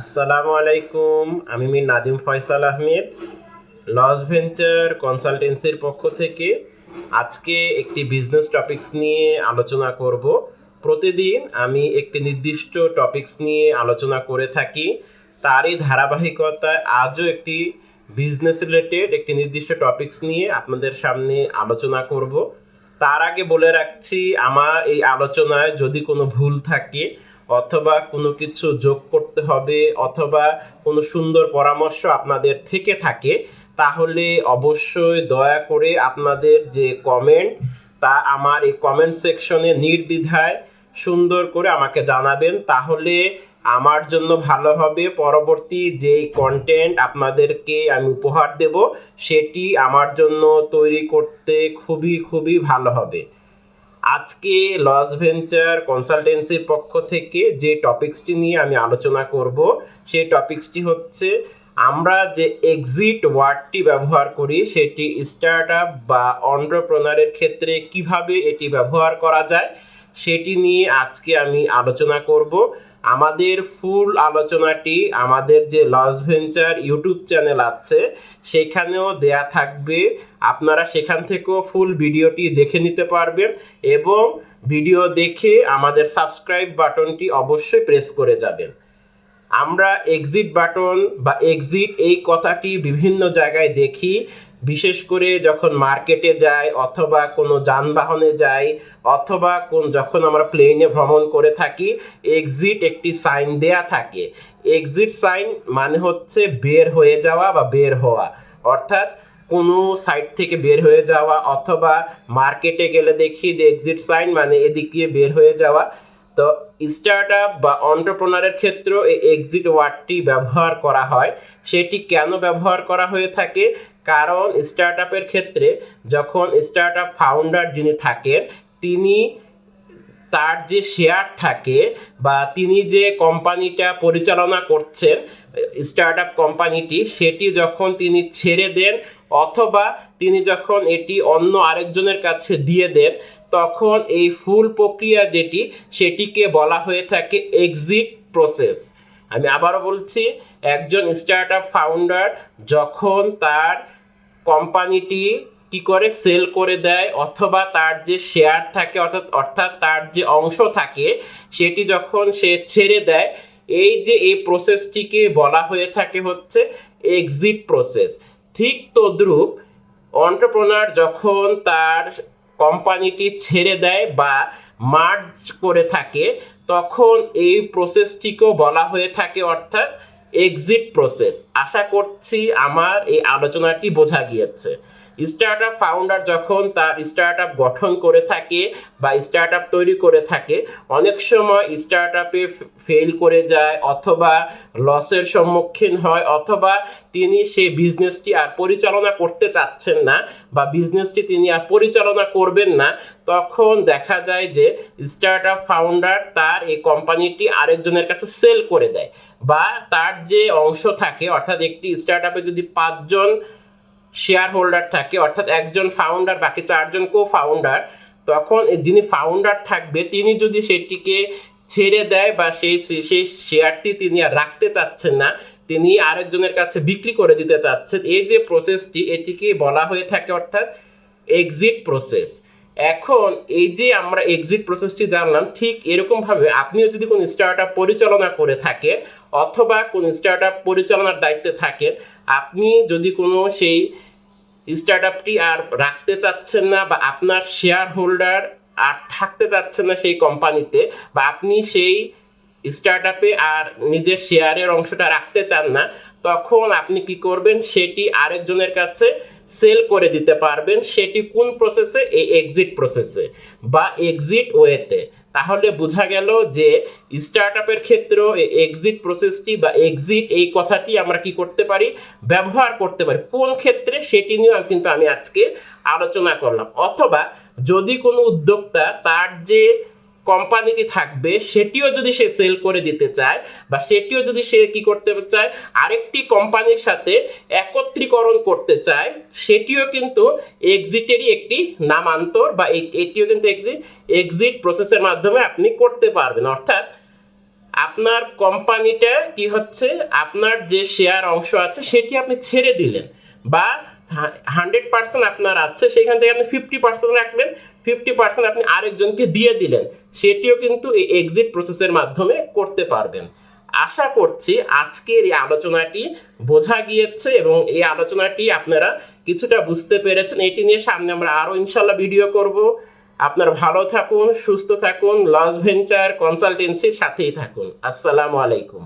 আসসালামু আলাইকুম, আমি মির নাদিম ফয়সাল আহমেদ লস ভেঞ্চার কনসালটেন্সির পক্ষ থেকে আজকে একটি বিজনেস টপিকস নিয়ে আলোচনা করব। প্রতিদিন আমি একটি নির্দিষ্ট টপিকস নিয়ে আলোচনা করে থাকি। তারই ধারাবাহিকতায় আজও একটি বিজনেস রিলেটেড একটি নির্দিষ্ট টপিকস নিয়ে আপনাদের সামনে আলোচনা করব। তার আগে বলে রাখছি, আমার এই আলোচনায় যদি কোনো ভুল থাকে অথবা কোনো কিছু যোগ করতে হবে অথবা কোনো সুন্দর পরামর্শ আপনাদের থেকে থাকে, তাহলে অবশ্যই দয়া করে আপনাদের যে কমেন্ট তা আমার এই কমেন্ট সেকশনে নির্দ্বিধায় সুন্দর করে আমাকে জানাবেন, তাহলে আমার জন্য ভালো হবে। পরবর্তী যে কন্টেন্ট আপনাদেরকে আমি উপহার দেব, সেটি আমার জন্য তৈরি করতে খুবই খুবই ভালো হবে। আজকে লস ভেঞ্চার কনসালটেন্সির পক্ষ থেকে যে টপিকসটি নিয়ে আমি আলোচনা করব সেই টপিকসটি হচ্ছে আমরা যে এক্সিট ওয়ার্ডটি ব্যবহার করি, সেটি স্টার্ট আপ বা অন্টারপ্রনারের ক্ষেত্রে কীভাবে এটি ব্যবহার করা যায় সেটি নিয়ে আজকে আমি আলোচনা করব। আমাদের ফুল আলোচনাটি আমাদের যে লস ভেঞ্চার ইউটিউব চ্যানেল আছে, সেখানেও দেয়া থাকবে। আপনারা সেখান থেকেও ফুল ভিডিওটি দেখে নিতে পারবেন এবং ভিডিও দেখে আমাদের সাবস্ক্রাইব বাটনটি অবশ্যই প্রেস করে যাবেন। আমরা এক্সিট বাটন বা এক্সিট এই কথাটি বিভিন্ন জায়গায় দেখি। বিশেষ করে যখন মার্কেটে যাই অথবা কোনো যানবাহনে যাই অথবা কোন যখন আমরা প্লেনে ভ্রমণ করে থাকি এক্সিট একটি সাইন দেয়া থাকে। এক্সিট সাইন মানে হচ্ছে বের হয়ে যাওয়া বা বের হওয়া। অর্থাৎ কোনো সাইড থেকে বের হয়ে যাওয়া অথবা মার্কেটে গেলে দেখি যে এক্সিট সাইন মানে এদিক দিয়ে বের হয়ে যাওয়া। তো স্টার্ট আপ বা অন্টারপ্রনারের ক্ষেত্রেও এই এক্সিট ওয়ার্ডটি ব্যবহার করা হয়। সেটি কেন ব্যবহার করা হয়ে থাকে? কারণ স্টার্ট আপের ক্ষেত্রে যখন স্টার্ট আপ ফাউন্ডার যিনি থাকেন, তিনি তার যে শেয়ার থাকে বা তিনি যে কোম্পানিটা পরিচালনা করছেন স্টার্ট আপ কোম্পানিটি সেটি যখন তিনি ছেড়ে দেন অথবা তিনি যখন এটি অন্য আরেকজনের কাছে দিয়ে দেন, তখন এই ফুল প্রক্রিয়া যেটি, সেটিকে বলা হয়ে থাকে এক্সিট প্রসেস আমি আবারও বলছি, একজন স্টার্ট আপ ফাউন্ডার যখন তার কোম্পানিটি কি করে সেল করে দেয় অথবা তার যে শেয়ার থাকে, অর্থাৎ অর্থাৎ তার যে অংশ থাকে, সেটি যখন সে ছেড়ে দেয়, এই যে এই প্রসেসটিকে বলা হয়ে থাকে হচ্ছে এক্সিট প্রসেস ঠিক তদ্রূপ অন্টারপ্রনার যখন তার কোম্পানিটি ছেড়ে দেয় বা মার্জ করে থাকে, তখন এই প্রসেসটিকেও বলা হয়ে থাকে, অর্থাৎ এক্সিট প্রসেস আশা করছি আমার এই আলোচনাটি বোঝা গিয়েছে। স্টার্ট আপ ফাউন্ডার যখন তার স্টার্ট আপ গঠন করে থাকে বা স্টার্ট আপ তৈরি করে থাকে, অনেক সময় স্টার্ট আপে ফেল করে যায় অথবা লসের সম্মুখীন হয় অথবা তিনি সেই বিজনেসটি আর পরিচালনা করতে চাচ্ছেন না বা বিজনেসটি তিনি আর পরিচালনা করবেন না, তখন দেখা যায় যে স্টার্ট আপ ফাউন্ডার তার এই কোম্পানিটি আরেকজনের কাছে সেল করে দেয় বা তার যে অংশ থাকে, অর্থাৎ একটি স্টার্ট আপে যদি পাঁচজন শেয়ার হোল্ডার থাকে, অর্থাৎ একজন ফাউন্ডার বাকি চারজন কো ফাউন্ডার তখন যিনি ফাউন্ডার থাকবে, তিনি যদি সেটিকে ছেড়ে দেয় বা সেই সেই শেয়ারটি তিনি আর রাখতে চাচ্ছেন না, তিনি আরেকজনের কাছে বিক্রি করে দিতে চাচ্ছেন, এই যে প্রসেসটি এটিকে বলা হয়ে থাকে অর্থাৎ এক্সিট প্রসেস এখন এই যে আমরা এক্সিট প্রসেসটি জানলাম, ঠিক এরকমভাবে আপনিও যদি কোনো স্টার্ট আপ পরিচালনা করে থাকেন, অথবা কোনো স্টার্ট আপ পরিচালনার দায়িত্বে থাকেন আপনি যদি কোনো সেই স্টার্ট আপটি আর রাখতে চাচ্ছেন না বা আপনার শেয়ার হোল্ডার আর থাকতে চাচ্ছেন না সেই কোম্পানিতে বা আপনি সেই স্টার্ট আপে আর নিজের শেয়ারের অংশটা রাখতে চান না, তখন আপনি কি করবেন? সেটি আরেকজনের কাছে সেল করে দিতে পারবেন, সেটি কোন প্রসেসে এই এক্সিট প্রসেসে বা এক্সিট ওয়েতে তাহলে বোঝা গেল যে স্টার্ট আপের ক্ষেত্রেও এক্সিট প্রসেসটি বা এক্সিট এই কথাটি আমরা কি করতে পারি? ব্যবহার করতে পারি। কোন ক্ষেত্রে? সেটি নিয়েও কিন্তু আমি আজকে আলোচনা করলাম। অথবা যদি কোনো উদ্যোক্তা তার যে কোম্পানিটি থাকবে, সেটিও যদি সে সেল করে দিতে চায় বা সেটিও যদি সে কি করতে চায়, আরেকটি কোম্পানির সাথে একত্রীকরণ করতে চায়, সেটিও কিন্তু এক্সিটেরই একটি নামান্তর বা এটিও কিন্তু এক্সিট এক্সিট প্রসেসের মাধ্যমে আপনি করতে পারবেন। অর্থাৎ আপনার কোম্পানিটা কি হচ্ছে, আপনার যে শেয়ার অংশ আছে, সেটি আপনি ছেড়ে দিলেন বা হান্ড্রেড পার্সেন্ট আপনার আছে, সেখান থেকে আপনি ফিফটি পার্সেন্ট রাখলেন ফিফটি পার্সেন্ট আপনি আরেকজনকে দিয়ে দিলেন, সেটিও কিন্তু এই এক্সিট প্রসেসের মাধ্যমে করতে পারবেন। আশা করছি আজকের এই আলোচনাটি বোঝা গিয়েছে এবং এই আলোচনাটি আপনারা কিছুটা বুঝতে পেরেছেন। এটি নিয়ে সামনে আমরা আরও ইনশাল্লাহ ভিডিও করব। আপনারা ভালো থাকুন, সুস্থ থাকুন, লস ভেঞ্চার কনসালটেন্সির সাথেই থাকুন। আসসালামু আলাইকুম।